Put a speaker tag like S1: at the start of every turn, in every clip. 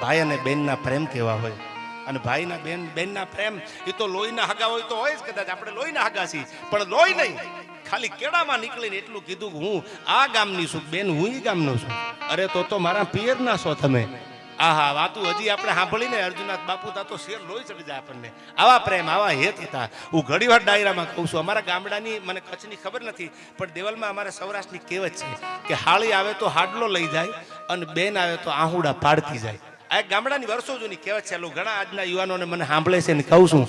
S1: ભાઈ અને બેનના પ્રેમ કેવા હોય? અને ભાઈના બેન, બેનના પ્રેમ, એ તો લોહીના હગા હોય તો હોય જ કદાચ, આપણે લોહીના હગા છીએ, પણ લોહી નહીં. ખાલી કેળામાં નીકળીને એટલું કીધું કે હું આ ગામની છું, બેન, હું એ ગામનો છું. અરે તો તો મારા પિયરના છો તમે. આહા વાતું હજી આપણે સાંભળીને અર્જુનાથ બાપુ તા તો શેર લોહી ચડી જાય આપણને. આવા પ્રેમ, આવા હેત હતા. હું ઘણી વાર ડાયરામાં કહું છું, અમારા ગામડાની મને કચ્છની ખબર નથી, પણ દેવલમાં અમારા સૌરાષ્ટ્રની કહેવત છે કે હાળી આવે તો હાડલો લઈ જાય અને બેન આવે તો આહુડા પાડતી જાય. આ ગામડાની વર્ષો જૂની કહેવત છે. ઘણા આજના યુવાનોને મને સાંભળે છે ને કહું છું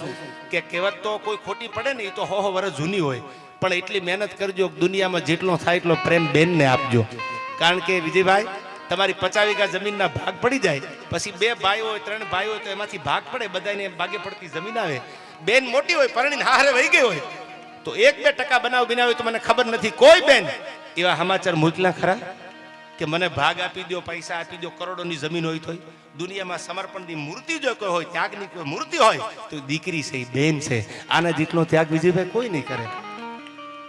S1: કે કહેવત તો કોઈ ખોટી પડે ને એ તો હો હો વર્ષ જૂની હોય. પણ એટલી મહેનત કરજો, દુનિયામાં જેટલો થાય એટલો પ્રેમ બેનને આપજો. કારણ કે વિજયભાઈ, તમારી પચાસ વીઘા જમીનના ભાગ પડી જાય, પછી બે ભાઈ હોય, ત્રણ ભાઈ હોય, તો એમાંથી ભાગ પડે બધાને ભાગે પડતી જમીન આવે. બેન મોટી હોય, પરણીને હારે વહી ગઈ હોય. તો એક બે ટકા બનાવ બનાવ્યો તો મને ખબર નથી. કોઈ બેન, એવા સમાચાર મૂકલા ખરા? કે મને ભાગ આપી દો પૈસા આપી દો કરોડોની જમીન હોય તો દુનિયામાં સમર્પણની મૂર્તિ જો કોઈ હોય, ત્યાગની કોઈ મૂર્તિ હોય, તો દીકરી છે બેન છે. આના જેટલો ત્યાગ વિજયભાઈ કોઈ નહીં કરે.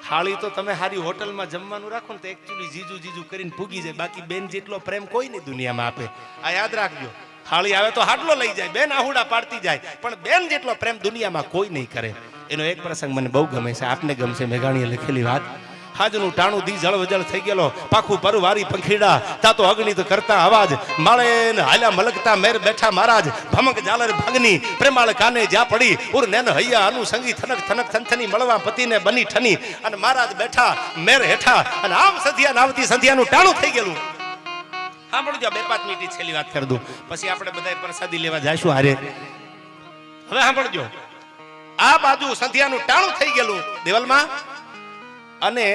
S1: થાળી તો તમે સારી હોટલમાં જમવાનું રાખો ને તો એકચ્યુઅલી જીજુ જીજુ કરીને પૂગી જાય. બાકી બેન જેટલો પ્રેમ કોઈ નહીં દુનિયામાં આપે. આ યાદ રાખજો. થાળી આવે તો હાટલો લઈ જાય, બેન આહુડા પાડતી જાય. પણ બેન જેટલો પ્રેમ દુનિયામાં કોઈ નહીં કરે. એનો એક પ્રસંગ મને બહુ ગમે છે. આપને ગમશે મેઘાણીએ લખેલી વાત. હાજનું ટાણું દી જળવજળ થઈ ગયેલો. પાખું પરવારી પંખીડા, તા તો અગ્નિ તો કરતા અવાજ. માળે હાલ્યા મલકતા મેર બેઠા મહારાજ. ભમક જાલર ભાગની, પ્રેમાળ કાને જ્યાં પડી. ઉર નેન હૈયા અનુ સંગી થનક થનક થનથની મળવા પતિને બની ઠની. અને મહારાજ બેઠા મેર હેઠા. અને આમ સંધ્યા નાવતી સંધ્યાનું ટાણું થઈ ગયેલું. સાંભળજો બે પાંચ મિનિટ છેલ્લી વાત કરી દઉં. પછી આપણે બધા પ્રસાદી લેવા જઈશું હારે. હવે સાંભળજો. આ બાજુ સંધ્યાનું ટાણું થઈ ગયેલું. દેવલમાં અને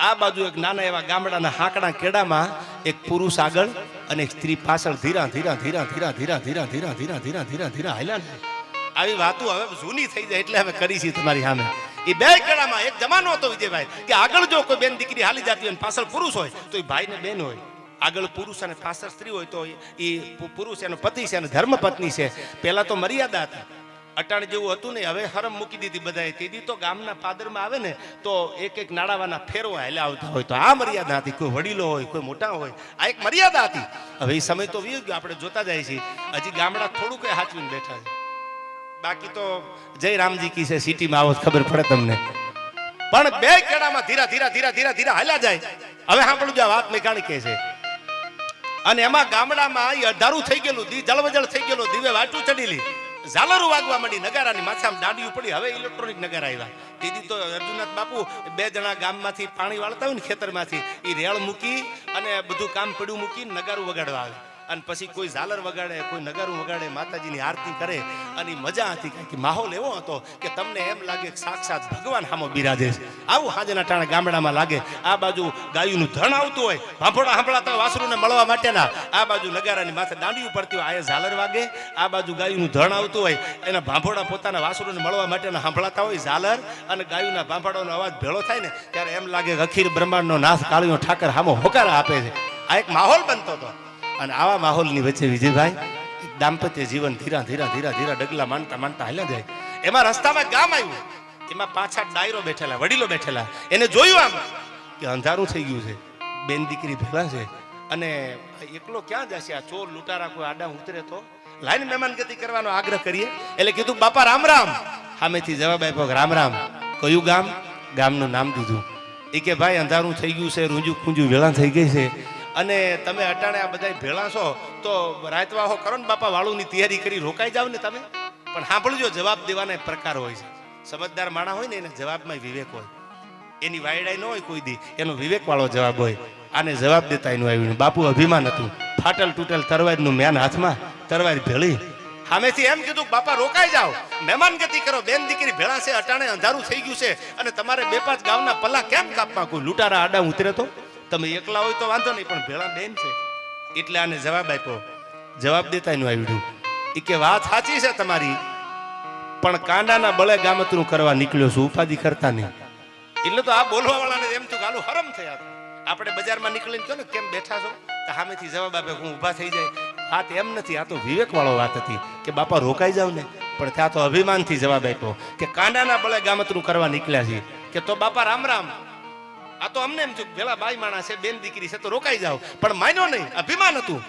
S1: આ બાજુ એક નાના એવા ગામડાના હાંકડા કેડામાં એક પુરુષ આગળ અને સ્ત્રી પાછળ ધીરા ધીરા ધીરા ધીરા ધીરા ધીરા ધીરા ધીરા ધીરા ધીરા ધીરા હાલ્યા આવી વાતો હવે જૂની થઈ જાય એટલે હવે કરી છે તમારી સામે એ બે કેડામાં એક જમાનો હતો વિજયભાઈ કે આગળ જો કોઈ બેન દીકરી હાલી જતી હોય પાછળ પુરુષ હોય તો એ ભાઈ ને બેન હોય આગળ પુરુષ અને પાછળ સ્ત્રી હોય તો એ પુરુષ એનો પતિ છે અને ધર્મ પત્ની છે પહેલા તો મર્યાદા હતી અટાણ જેવું હતું ને, હવે હરમ મૂકી દીધી બધાએ. તેથી તો ગામના પાદરમાં આવે ને, તો એક એક નાળાવાના ફેરો હાલ્યા આવતા હોય. તો આ મર્યાદા હતી. કોઈ વડીલો હોય, કોઈ મોટા હોય, આ એક મર્યાદા હતી. હવે એ સમય તો વી ગયો આપણે જોતા જાય છીએ. હજી ગામડા થોડું કઈ હાચવીને બેઠા છે. બાકી તો જય રામજી કી છે, સિટીમાં આવો ખબર પડે તમને. પણ બે કેડામાં ધીરા ધીરા ધીરા ધીરા ધીરા હાલ્યા જાય. હવે સાંભળું જો વાત મેઘાણી કહે છે. અને એમાં ગામડામાં અઢારું થઈ ગયેલું, દી જળવજળ થઈ ગયેલું, દીવે વાટું ચડીલી ઝાલરું વાગવા માંડી નગારાની માથામાં દાંડિયું પડી. હવે ઇલેક્ટ્રોનિક નગારા આવ્યા. તેથી તો અર્જુનાથ બાપુ બે જણા ગામમાંથી પાણી વાળતા હોય ને ખેતરમાંથી એ રેળ મૂકી અને બધું કામ પડ્યું મૂકી નગારું વગાડવા આવે અને પછી કોઈ ઝાલર વગાડે, કોઈ નગારું વગાડે, માતાજીની આરતી કરે અને મજા હતી. કે માહોલ એવો હતો કે તમને એમ લાગે સાક્ષાત ભગવાન સામો બિરાજે છે. આવું હાજના ટાણે ગામડામાં લાગે. આ બાજુ ગાયુનું ધણ આવતું હોય ભાંભોડા સાંભળાતા વાસરુને મળવા માટેના. આ બાજુ નગારાની માથે દાંડિયું પડતી હોય આ ઝાલર વાગે. આ બાજુ ગાયુનું ધણ આવતું હોય, એના ભાંભોડા પોતાના વાસરુને મળવા માટેના સાંભળાતા હોય ઝાલર. અને ગાયુના ભાંભોડાનો અવાજ ભેળો થાય ને, ત્યારે એમ લાગે અખીર બ્રહ્માંડનો નાથ કાળીનો ઠાકર હામો હોકારા આપે છે. આ એક માહોલ બનતો હતો. અને આવા માહોલની વચ્ચે વિજયભાઈ દાંપત્ય જીવન ધીરા ધીરા ધીરા ધીરા ડગલા માનતા માનતા હાલ્યા જાય. એમાં રસ્તામાં ગામ આવ્યું. એમાં પાછા ડાયરો બેઠેલા, વડીલો બેઠેલા. એને જોયું આમ કે અંધારું થઈ ગયું છે. બેન દીકરી ભેગા છે. અને એકલો ક્યાં જશે? આ ચોર, લૂંટારા, કોઈ આડા ઉતરે તો? લાઈન મહેમાનગતિ કરવાનો આગ્રહ કરીએ. એટલે કીધું, બાપા, રામ રામ. સામેથી જવાબ આપ્યો, રામ રામ. કયું ગામ? ગામનું નામ દીધું. એ કે, ભાઈ, અંધારું થઈ ગયું છે રૂંજું ખૂંજું વેળા થઈ ગઈ છે. અને તમે અટાણે આ બધા ભેળા છો, તો રાતવાહો કરો ને બાપા, વાળુની તૈયારી કરી રોકાઈ જાવ ને તમે. પણ સાંભળજો, જવાબ દેવાના પ્રકાર હોય છે. સમજદાર માણા હોય ને, એને જવાબમાં વિવેક હોય. એની વાયડાઈ ન હોય કોઈ દી, એનો વિવેક વાળો જવાબ હોય. આને જવાબ દેતા એનું આવ્યું. બાપુ, અભિમાન હતું. ફાટલ તૂટેલ તરવારનું મેન હાથમાં, તરવાજ ભેળી. સામેથી એમ કીધું બાપા, રોકાઈ જાઓ. મહેમાન ગતિ કરો. બેન દીકરી ભેળા છે, અટાણે અંધારું થઈ ગયું છે. અને તમારે બે પાંચ ગામના પલ્લા કેમ કાપવા કોઈ લૂંટારા આડા ઉતરે તો? તમે એકલા હોય તો વાંધો નહીં, પણ ભેળા બેન છે. એટલે આને જવાબ આપ્યો. જવાબ દેતા એનું આવ્યું એ કે, વાત સાચી છે તમારી, પણ કાંડાના બળે ગામતરું કરવા નીકળ્યો છું, ઉપાધિ કરતા નહીં. એટલે તો આ બોલવા વાળાને એમ થયું ગાલું હરમ થયા આપણે બજારમાં નીકળીને કહો ને, કેમ બેઠા છો? તો સામેથી જવાબ આપે, હું ઊભા થઈ જાય. હા એમ નથી, આ તો વિવેક વાળો વાત હતી કે, બાપા, રોકાઈ જાવ ને. પણ ત્યાં તો અભિમાનથી જવાબ આપ્યો કે, કાંડાના બળે ગામતરું કરવા નીકળ્યા છીએ. કે, તો બાપા, રામ રામ. આ તો અમને એમ થયું પેલા બાઈ માણસ છે, બેન દીકરી છે, તો રોકાઈ જાવ પણ માન્યો નહીં, અભિમાન હતું.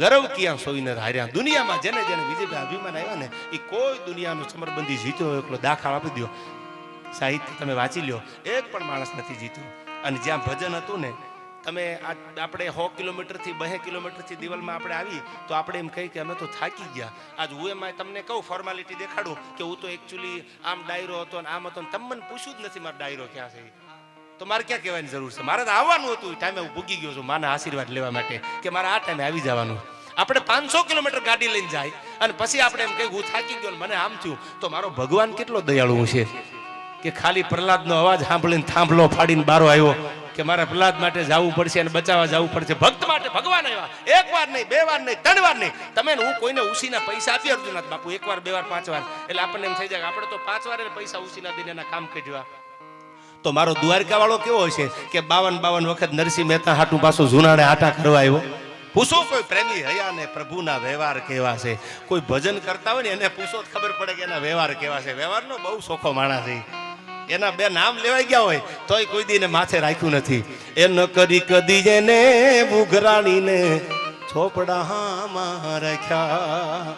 S1: ગરવ ક્યાં સોઈને હાર્યા? દુનિયામાં જેને જેને વિજયભાઈ અભિમાન આવ્યા ને એ કોઈ દુનિયાનો સમરબંધી જીત્યો એકલો દાખલ આપી દો સાહિત્ય તમે વાંચી લ્યો. એક પણ માણસ નથી જીત્યો. અને જ્યાં ભજન હતું ને, તમે આપણે સો કિલોમીટરથી, બે કિલોમીટરથી દિવાલમાં આપણે આવી, તો આપણે એમ કહી કે અમે તો થાકી ગયા. આજ હું એમાં તમને કહું ફોર્માલિટી દેખાડું, કે હું તો એકચ્યુઅલી આમ ડાયરો હતો ને આમ હતો ને, તમે પૂછ્યું જ નથી મારો ડાયરો ક્યાં છે. તો મારે ક્યાં કહેવાની જરૂર છે? મારે તો આવવાનું હતું. ટાઈમે હું ભૂગી ગયો છું માના આશીર્વાદ લેવા માટે કે મારે આ ટાઈમે આવી જવાનું. આપણે પાંચસો કિલોમીટર ગાડી લઈને જાય અને પછી આપણે એમ કહ્યું, હું થાકી ગયો મને આમ થયું. તો મારો ભગવાન કેટલો દયાળુ છે કે ખાલી પ્રહલાદનો અવાજ સાંભળીને થાંભલો ફાડીને બારો આવ્યો કે મારે પ્રહલાદ માટે જવું પડશે અને બચાવવા જવું પડશે. ભક્ત માટે ભગવાન આવ્યા. એક વાર નહીં, બે વાર નહીં, ત્રણ વાર નહીં. તમે હું કોઈને ઉસીના પૈસા આપી અર્જુનાથ બાપુ, એક વાર, બે વાર, પાંચ વાર. એટલે આપણને એમ થઈ જાય આપણે તો પાંચ વાર પૈસા ઉસીના દઈને એના કામ કાઢ્યા તો મારો દ્વારકા વાળો કેવો હશે કે બાવન બાવન વખત નરસિંહ મહેતા હાટું પાછું જુનાડે આટા કરવા આવ્યો? પૂછો કોઈ પ્રેમી હયા ને પ્રભુના વ્યવહાર કેવા છે? કોઈ ભજન કરતા હોય ને એને પૂછો ખબર પડે કે એના વ્યવહાર કેવા છે. વ્યવહારનો બહુ સોખો માણસ છે. એના બે નામ લેવાઈ ગયા હોય, તોય કોઈ દીને માથે રાખ્યું નથી. એ ન કરી કદી એને બુઘરાણીને ચોપડામાં રાખ્યા.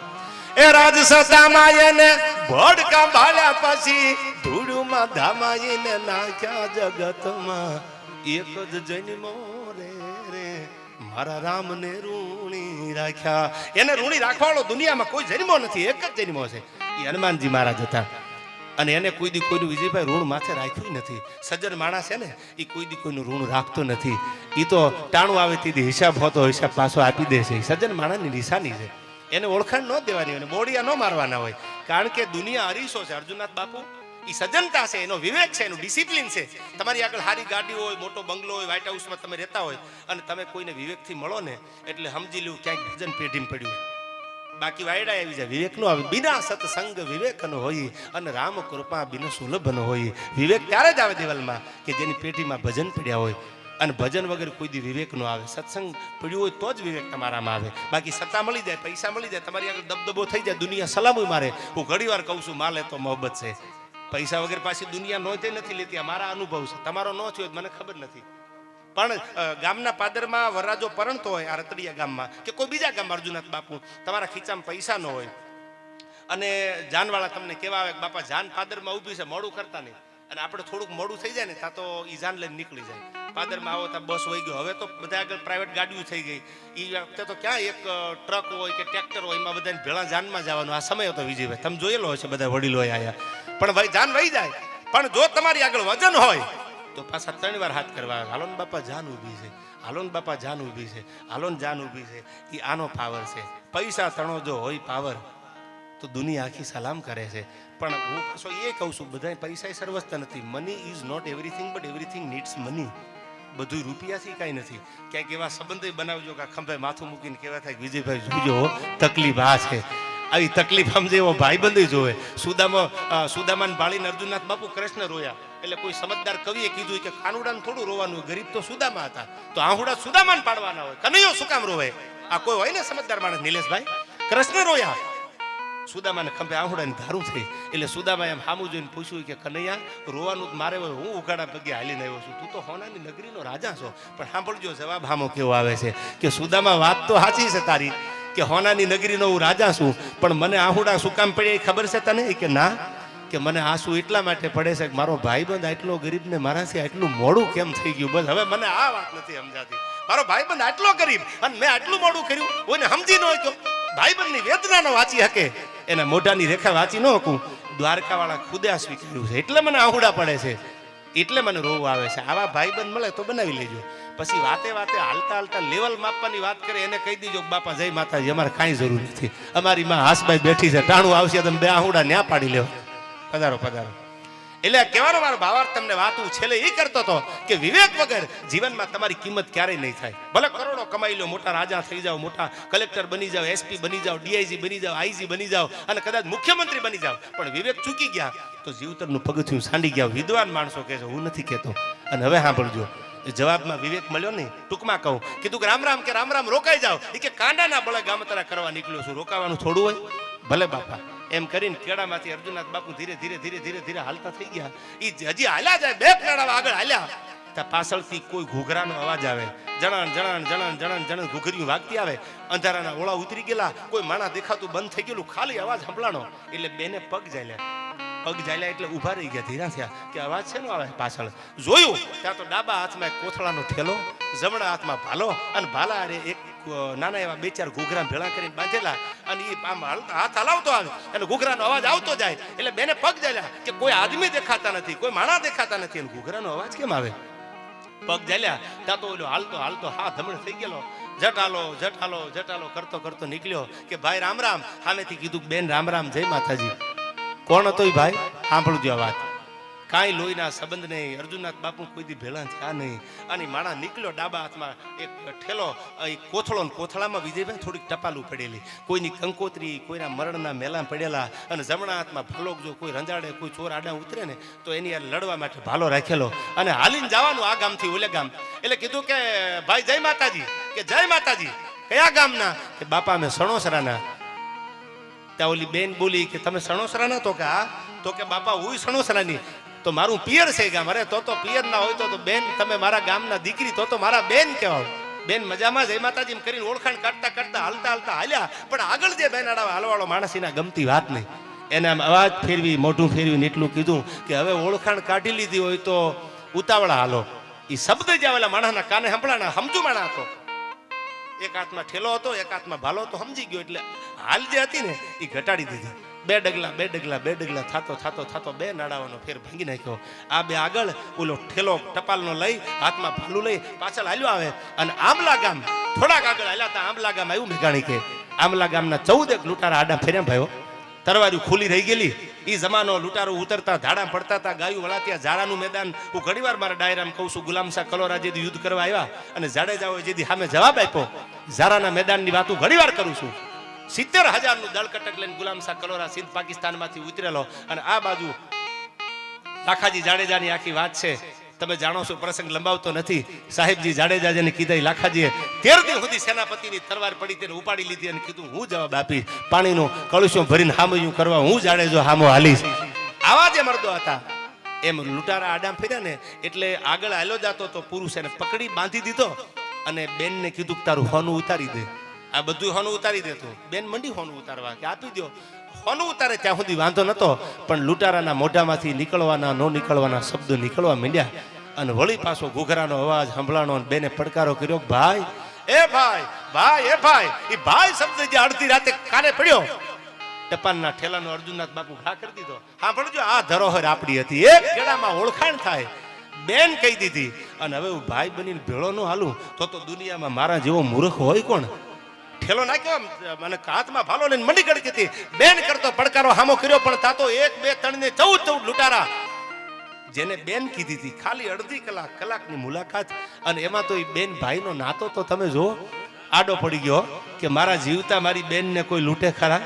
S1: એ રાજ સતામાં એને ભડકા ભાલ્યા પછી ધૂળમાં ધામાઈને નાખ્યા જગતમાં. એક જ જન્મો રે રે, મારા રામને ઋણી રાખ્યા. એને ઋણી રાખવાળો દુનિયામાં કોઈ જન્મો નથી, એક જ જન્મો છે. એ હનુમાનજી મહારાજ હતા. અને એને કોઈ દી કોઈનું વિજયભાઈ ઋણ માથે રાખ્યું નથી. સજ્જન માણસ છે ને, એ કોઈ દી કોઈનું ઋણ રાખતો નથી. એ તો ટાણું આવે તેથી હિસાબ હોતો હિસાબ પાછો આપી દે છે. સજ્જન માણસની નિશાની છે. એને ઓળખાણ ન દેવાની હોય બોડિયા ન મારવાના હોય. કારણ કે દુનિયા અરીસો છે, અર્જુનનાથ બાપુ. એ સજ્જનતા છે, એનો વિવેક છે, એનું ડિસિપ્લિન છે. તમારી આગળ સારી ગાડી હોય, મોટો બંગલો હોય વ્હાઇટ હાઉસમાં તમે રહેતા હોય અને તમે કોઈને વિવેકથી મળો ને, એટલે સમજી લ્યું, ક્યાંક ભજન પેઢીમાં પડ્યું બાકી વાયડા આવી જાય, વિવેક નો આવે. બિના સત્સંગ વિવેક નો હોય અને રામ કૃપા બિન સુલભ નો હોય. વિવેક ત્યારે જ આવે દેવલમાં કે જેની પેટીમાં ભજન પડ્યા હોય. અને ભજન વગર કોઈ દી વિવેક નો આવે. સત્સંગ પડ્યું હોય તો જ વિવેક તમારામાં આવે. બાકી સત્તા મળી જાય, પૈસા મળી જાય, તમારી આગળ દબદબો થઈ જાય, દુનિયા સલામું મારે. હું ઘણી વાર કહું છું, માલે તો મોહબ્બત છે. પૈસા વગર પાછી દુનિયા નોંધે નથી લેતી મારા અનુભવ છે. તમારો ન થયો મને ખબર નથી. પણ ગામના પાદરમાં વરરાજો પરણતો હોય આ રતડિયા ગામમાં કે કોઈ બીજા ગામમાં અર્જુનાથ બાપુ, તમારા ખીચામાં પૈસા ન હોય. અને જાનવાળા તમને કેવા આવે બાપા, જાન પાદરમાં ઊભી છે, મોડું કરતા નહીં. અને આપણે થોડુંક મોડું થઈ જાય ને, ત્યાં તો ઈજાન જાન લઈને નીકળી જાય. પાદરમાં આવો, ત્યાં બસ વહી ગયો. હવે તો બધા આગળ પ્રાઇવેટ ગાડીઓ થઈ ગઈ. એ વખતે તો ક્યાં એક ટ્રક હોય કે ટ્રેક્ટર હોય, એમાં બધાને ભેળા જાનમાં જવાનું. આ સમય હતો વિજયભાઈ. તમે જોયેલો હશે બધા વડીલો આયા પણ ભાઈ, જાન વહી જાય. પણ જો તમારી આગળ વજન હોય, તો પાછા ત્રણ વાર હાથ કરવા. હાલો ને બાપા, જાન ઊભી છે. હાલો ને બાપા, જાન ઊભી છે. હાલો ને જાન ઊભી છે. એ આનો પાવર છે. પૈસા તણો જો હોય પાવર તો દુનિયા આખી સલામ કરે છે. પણ હું પાછો એ કહું છું બધા પૈસા સર્વસ્થ નથી. Money is not everything but everything needs money બધું રૂપિયાથી કાંઈ નથી. ક્યાંક એવા સંબંધો બનાવજો કે ખંભે માથું મૂકીને કેવા થાય વિજયભાઈ, જોજો તકલીફ આ છે. આવી તકલીફ સમજે એવો ભાઈબંધ જોવે. સુદામા સુદામાન બાળીને અર્જુનનાથ બાપુ કૃષ્ણ રોયા. એટલે કોઈ સમજદાર કવિએ કીધું કે ખાનુડાને થોડું રોવાનું ગરીબ તો સુદામા હતા. તો આહુડા સુદામાન પાડવાના હોય, કનૈયો શું કામ રોવે? આ કોઈ હોય ને સમજદાર માણસ, નિલેશભાઈ? કૃષ્ણ રોયા. સુદામાને ખંભે આહુડાની ધારું થઈ. એટલે સુદામા એમ સામું જોઈને પૂછ્યું કે, કનૈયા, રોવાનું મારે હું ઉઘાડા પગે હાલીને આવ્યો છું. તું તો હોનાની નગરીનો રાજા છો. પણ સાંભળજો, જવાબ હામો કેવો આવે છે કે, સુદામા, વાત તો સાચી છે તારી કે, હોનાની નગરીનો હું રાજા છું. પણ મને આહુડા શું કામ પડે એ ખબર છે તને? કે, ના. કે મને આંસુ એટલા માટે પડે છે કે, મારો ભાઈબંધ આટલો ગરીબ ને મારાથી આટલું મોડું કેમ થઈ ગયું? બસ, હવે મને આ વાત નથી સમજાતી. મારો ભાઈબંધ આટલો ગરીબ અને મેં આટલું મોડું કર્યું, કોઈને સમજી ન તો ભાઈબંધની વેદના વાંચી શકે એને મોઢાની રેખા વાંચી ન હકું. દ્વારકાવાળા ખુદે આ સ્વીકાર્યું છે. એટલે મને આહુડા પડે છે. એટલે મને રોવ આવે છે. આવા ભાઈબંધ મળે તો બનાવી લેજો. પછી વાતે વાતે હાલતા હાલતા લેવલ માપવાની વાત કરે, એને કહી દીજો બાપા, જય માતાજી, અમારે કાંઈ જરૂર નથી. અમારી માં હાસભાઈ બેઠી છે. ટાણું આવશે તમે બે આહુડા ન્યા પાડી લેવો. પધારો પધારો. એટલે કહેવાનો મારો ભાવાર્થ તમને વાત છેલ્લે એ કરતો હતો કે વિવેક વગર જીવનમાં તમારી કિંમત ક્યારેય નહીં થાય. ભલે કરોડો કમાઈ લો, મોટા રાજા થઈ જાઓ, મોટા કલેક્ટર બની જાઓ, એસપી બની જાઓ, ડીઆઈજી બની જાઓ, આઈજી બની જાઓ અને કદાચ મુખ્યમંત્રી બની જાઓ. પણ વિવેક ચૂકી ગયા તો જીવતરનું પગથિયું સાંડી ગયા. વિદ્વાન માણસો કહે છે હું નથી કહેતો. અને હવે સાંભળજો જવાબમાં વિવેક મળ્યો નહીં. ટૂંકમાં કહું, કીધું કે રામ રામ કે રામ રામ રોકાઈ જાઓ. એ કે કાંડાના બળે ગામતરા કરવા નીકળ્યો છું. રોકાવાનું થોડું હોય. ભલે બાપા. એમ કરીને કેળામાંથી અર્જુનાથ બાપુ ધીરે ધીરે ધીરે ધીરે ધીરે હાલતા થઈ ગયા. એ હજી હાલ્યા જાય, બે કેળા આગળ હાલ્યા. ત્યાં પાછળથી કોઈ ઘૂઘરાનો અવાજ આવે. જણાણ જણાણ જણાણ જણાણ જણાણ ઘૂઘરીયું વાગતી આવે. અંધારાના ઓળા ઉતરી ગયેલા. કોઈ માણા દેખાતું બંધ થઈ ગયેલું. ખાલી અવાજ સંભળાણો. એટલે બેને પગ જાયલ્યા પગ જાયલા એટલે ઊભા રહી ગયા, ધીરા થયા. કે અવાજ છે નો આવે પાછળ? જોયું? ત્યાં તો ડાબા હાથમાં કોથળાનો થેલો જમણા હાથમાં ભાલો, અને ભાલા અરે એક નાના એવા બે ચાર ઘૂઘરા ભેળા કરીને બાંધેલા અને એ આમ હાથ હલાવતો આવે. એટલે ઘૂઘરાનો અવાજ આવતો જાય. એટલે બેને પગ જાલ્યા કે કોઈ આદમી દેખાતા નથી, કોઈ માણા દેખાતા નથી. અને ઘૂઘરાનો અવાજ કેમ આવે? પગ જાલ્યા ત્યાં તો ઓલો હાલતો હાલતો, હા, ધમણ થઈ ગયેલો. જટાલો જટાલો જટાલો કરતો કરતો નીકળ્યો કે, ભાઈ, રામ રામ. સામેથી કીધું બેન, રામ રામ, જય માતાજી. કોણ હતો એ ભાઈ? સાંભળજો આ વાત. કાંઈ લોહીના સંબંધ નહીં. અર્જુનનાથ બાપુ કોઈ દી ભેળા થયા નહીં. અને માણા નીકળ્યો ડાબા હાથમાં. એક ઠેલો એ કોથળો ને કોથળામાં વિજયભાઈ થોડીક ટપાલું પડેલી. કોઈની કંકોત્રી, કોઈના મરણના મેલા પડેલા. અને જમણા હાથમાં ભાલો જો કોઈ રંજાડે, કોઈ ચોર આડા ઉતરે ને, તો એની યાર લડવા માટે ભાલો રાખેલો. અને હાલીને જવાનું આ ગામથી, ઓલે ગામ. એટલે કીધું કે, ભાઈ, જય માતાજી. કે, જય માતાજી. કયા ગામના? કે, બાપા, અમે સણોસરાના. ત્યાં ઓલી બેન બોલી કે, તમે સણોસરાના તો કે, હા? તો કે, બાપા, હું સણોસરાની. તો મારું પિયર છે ગામ. અરે, તો તો પિયર ના હોય તો બેન, તમે મારા ગામના દીકરી, તો તો મારા બેન કહેવાય. બેન, મજામાં જય માતાજી એમ કરીને ઓળખાણ કાઢતા કાઢતા હાલતા હાલતા હાલ્યા. પણ આગળ જે બેન આડા હાલવાળો માણસ એના ગમતી વાત નહીં. એને આમ અવાજ ફેરવી, મોઢું ફેરવીને એટલું કીધું કે હવે ઓળખાણ કાઢી લીધી હોય તો ઉતાવળા હાલો. એ શબ્દ જે આવેલા માણસના કાને સંભળાણા. સમજુ માણા હતો. એક હાથમાં ઠેલો હતો, એક હાથમાં ભાલો હતો. સમજી ગયો એટલે હાલ જે હતી ને એ ઘટાડી દીધી. બે ડગલા બે ડગલા બે ડગલા થાતો થાતો થાતો બે નાડાવાનો ફેર ભાંગી નાખ્યો. આ બે આગળ ઓલો ઠેલો ટપાલનો લઈ, હાથમાં ભાલું લઈ પાછળ હાલ્યો આવે. અને આમલા ગામ, થોડાક આગળ હાલ્યા તા આમલા ગામ આવ્યું મેઘાણી કે આમલા ગામના ચૌદ એક લૂંટારા આડા ફેર્યા ભાઈઓ. તરવારી ખુલી રહી ગયેલી. એ જમાનો લૂંટારો ઉતરતા, ધાડા પડતા હતા ગાયું વળાત્યા, ઝાડાનું મેદાન. હું ઘણીવાર મારા ડાયરામાં કહું છું, ગુલામ શાહ કલોરા જેથી યુદ્ધ કરવા આવ્યા અને જાડેજાઓએ જેથી સામે જવાબ આપ્યો. ઝારાના મેદાનની વાત હું ઘણીવાર કરું છું. સિત્તેર હજારનું દળ કટક લઈને ગુલામ કલોરા સિંધ પાકિસ્તાનમાંથી ઉતરેલો. અને આ બાજુ લાખાજી જાડેજાની આખી વાત છે. તમે જાણો છો, પ્રસંગ લંબાવતો નથી. સાહેબજી જાડેજા જેને કીધા લાખાજીએ તેર દિન સુધી સેનાપતિની તલવાર પડી તેને ઉપાડી લીધી અને કીધું, હું જવાબ આપીશ. પાણીનું કળુશું ભરીને હામયું કરવા હું જાડેજો હામો હાલીશ. આવા જે મર્દો હતા, એમ લૂંટારા આડામ ફેર્યા ને, એટલે આગળ હાલ્યો જતો તો પુરુષ એને પકડી બાંધી દીધો અને બેનને કીધું તારું હોનું ઉતારી દે. આ બધું હોનું ઉતારી દેતું બેન મંડી હોનું ઉતારવા કે આપી દો હોનું ઉતારે ત્યાં સુધી વાંધો નતો, પણ લૂંટારાના મોઢામાંથી નીકળવાના, ન નીકળવાના શબ્દો નીકળવા માંડ્યા અને વળી પાછો ઘૂઘરાનો અવાજ સંભળાણો અને બેને પડકારો કર્યો ભાઈ, એ ભાઈ ભાઈ, એ ભાઈ. એ ભાઈ શબ્દ જે અડધી રાતે કાને પડ્યો? ટપાલના ઠેલાનો અર્જુનનાથ બાપુ ઘા કરી દીધો. હા ભણજો આ ધરોહર આપણી હતી. એક કેડામાં ઓળખાણ થાય. બેન કહી દીધી, અને હવે હું ભાઈ બનીને ભેળો નો હાલું, તો તો દુનિયામાં મારા જેવો મૂર્ખ હોય કોણ? ઠેલો નાખ્યો મને હાથમાં ભાલો લઈને મંડી ગળી હતી. બેન કરતો પડકારો હામો કર્યો, પણ તાતો એક, બે ત્રણ ને ચૌદ ચૌદ લૂંટારા. જેને બેન કીધી હતી, ખાલી અડધી કલાક, કલાકની મુલાકાત. અને એમાં તો એ બેન ભાઈનો નાતો તો તમે જો આડો પડી ગયો કે મારા જીવતા મારી બેનને કોઈ લૂંટે ખરા?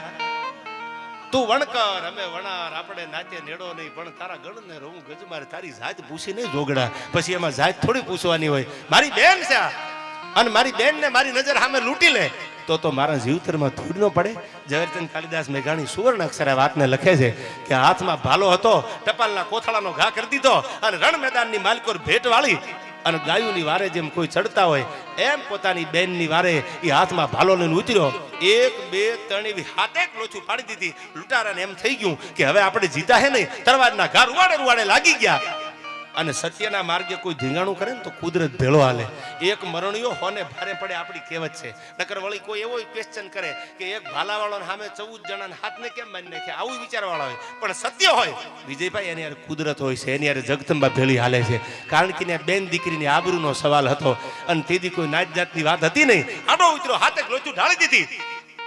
S1: તું વણકર, અમે વણાર, આપણે નાચે નેડો નહીં, પણ તારા ગણ ને રહું ગજ મારે તારી જાત પૂછી નહીં જોગડા. પછી એમાં જાત થોડી પૂછવાની હોય. મારી બેન છે આ. અને મારી બેન ને મારી નજર સામે લૂંટી લે. તો તો મારા જીવતરમાં ધૂળ ન પડે. ઝવેરચંદ કાલિદાસ મેઘાણી સુવર્ણ અક્ષરે વાતને લખે છે કે હાથમાં ભાલો હતો, ટપાલના કોથળાનો ઘા કરી દીધો અને રણ મેદાનની માલકોર ભેટ વાળી અને ગાયુની વારે જેમ કોઈ ચડતા હોય, એમ પોતાની બેનની વારે એ હાથમાં ભાલો લઈને ઉતર્યો. એક, બે, ત્રણ એવી હાથેક લોચું પાડી દીધી. લૂંટારાને એમ થઈ ગયું કે હવે આપણે જીતા હે નહીં. તરવાજના ઘા રૂવાડે રૂવાડે લાગી ગયા. અને સત્યના માર્ગે કોઈ ધીંગાણું કરે ને તો કુદરત ભેળો હાલે. એક મરણીયો હોને ભારે પડે આપણી કહેવત છે. નકર વળી કોઈ એવો ક્વેશ્ચન કરે કે એક ભાલાવાળો સામે ચૌદ જણાના હાથને કેમ માની નાખે આવું વિચારવાળા હોય. પણ સત્ય હોય. વિજયભાઈ, એની યાર કુદરત હોય છે. એની યાર જગદંબા ભેળી હાલે છે. કારણ કે ત્યાં બેન દીકરીની આબરૂનો સવાલ હતો. અને તેથી કોઈ નાત જાતની વાત હતી નહીં. આડો ઉતરો હાથે લોચું ઢાળી દીધી.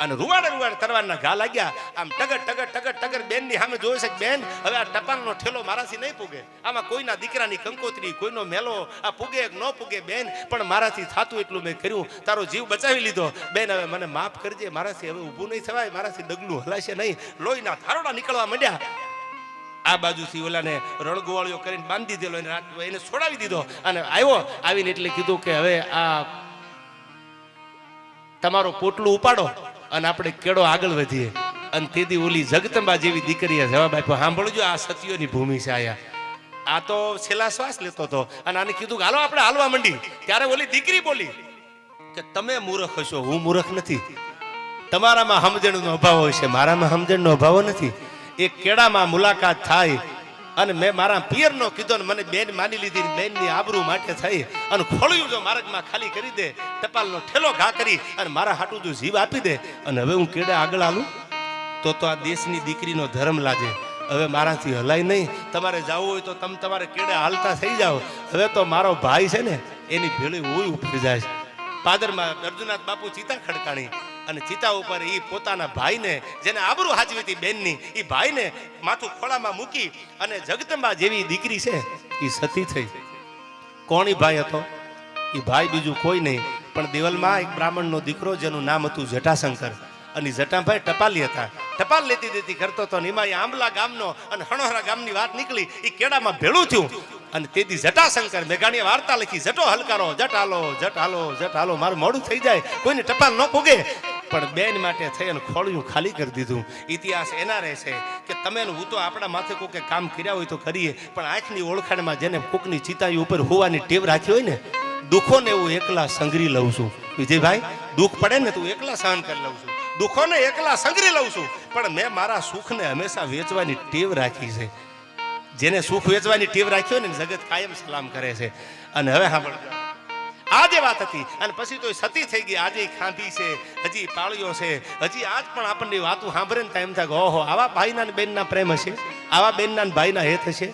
S1: અને રૂવાડે રૂવાડે તરવારના ઘા લાગ્યા. આમ ટગર ટગર ટગર ટગર બેનની સામે જોવે છે બેન, હવે આ ટપાલનો ઠેલો મારાથી નહીં પૂગે. આમાં કોઈના દીકરાની કંકોત્રી, કોઈનો મેલો, આ પૂગે ન પૂગે બેન, પણ મારાથી થાતું એટલું મેં કર્યું. તારો જીવ બચાવી લીધો. બેન, હવે મને માફ કરજે, મારાથી હવે ઊભું નહીં થવાય, મારાથી ડગલું હલાશે નહીં. લોહીના ધારોડા નીકળવા માંડ્યા. આ બાજુથી ઓલાને રણગોવાળીઓ કરીને બાંધી દીધેલો એને એને છોડાવી દીધો. અને આવ્યો, આવીને એટલે કીધું કે હવે આ તમારો પોટલું ઉપાડો. અને આપણે કેળો આગળ વધીએ. અને તેથી ઓલી જગતંબા જેવી દીકરીએ જવાબ આપ્યો, સાંભળજો, આ સતીઓની ભૂમિ છે આયા. આ તો છેલ્લા શ્વાસ લેતો હતો. અને આને કીધું કે, હાલો, આપણે હાલવા માંડી. ત્યારે ઓલી દીકરી બોલી કે, તમે મૂર્ખ હશો, હું મૂર્ખ નથી. તમારામાં સમજણનો અભાવ હોય છે. મારામાં સમજણનો અભાવ નથી. એ કેળામાં મુલાકાત થાય અને મેં મારા પિયરનો કીધો મને બેન માની લીધી બેનની આબરૂ માટે થઈ અને ખોળ્યું જો માર્ગમાં ખાલી કરી દે, ટપાલનો ઠેલો ઘા કરી અને મારા હાટું જો જીવ આપી દે. અને હવે હું કેડે આગળ આલું? તો તો આ દેશની દીકરીનો ધર્મ લાગે હવે મારાથી હલાય નહીં. તમારે જવું હોય તો તમે તમારે કેડે હાલતા થઈ જાઓ. હવે તો મારો ભાઈ છે ને, એની ભેળી હું ઉપર જાય છે. પાદરમાં અર્જુનાથ બાપુ ચિતા ખડકાણી. અને ચિતા ઉપર એ પોતાના ભાઈને, જેને આબરૂ હાજવી હતી બેનની એ ભાઈને માથું ખોળામાં મૂકી અને જગદંબા જેવી દીકરી છે એ સતી થઈ. કોણ ભાઈ હતો? એ ભાઈ બીજું કોઈ નહીં, પણ દેવલમાં એક બ્રાહ્મણનો દીકરો જેનું નામ હતું જટાશંકર. અને જટાભાઈ ટપાલી હતા. ટપાલ લેતી દેતી કરતો હતો ને એમાં એ આંબલા ગામનો અને હણોહરા ગામની વાત નીકળી એ કેડામાં ભેળું થયું. અને તેથી જટાશંકર મેઘાણીએ વાર્તા લખી, જટો હલકારો, જટ હાલો જટ હાલો જટ હાલો, મારું મોડું થઈ જાય, કોઈને ટપાલ ન પૂગે પણ બેન માટે થઈ અને ખોળિયું ખાલી કરી દીધું. ઇતિહાસ એના રહેશે કે તમે હું તો આપણા માથે કોકે કામ કર્યા હોય તો કરીએ, પણ આંખની ઓળખાણમાં જેને કોકની ચિતાઈ ઉપર હોવાની ટેવ રાખી હોય ને, દુઃખોને હું એકલા સંગરી લઉં છું. વિજયભાઈ, દુઃખ પડે ને તું એકલા સહન કરી લઉં છું. દુઃખોને એકલા સંઘરી લઉં છું. પણ મેં મારા સુખને હંમેશા વેચવાની ટેવ રાખી છે. જેને સુખ વેચવાની ટેવ રાખ્યો ને જગત કાયમ સલામ કરે છે. અને હવે સાંભળજો. આ જે વાત હતી. અને પછી તો સતી થઈ ગઈ, આજે ખાંભી છે, હજી પાળીઓ છે, હજી આજ પણ આપણને વાતું સાંભળે ને એમ થાય ઓહો, આવા ભાઈના બેનના પ્રેમ હશે? આવા બેનના ભાઈના હેત હશે?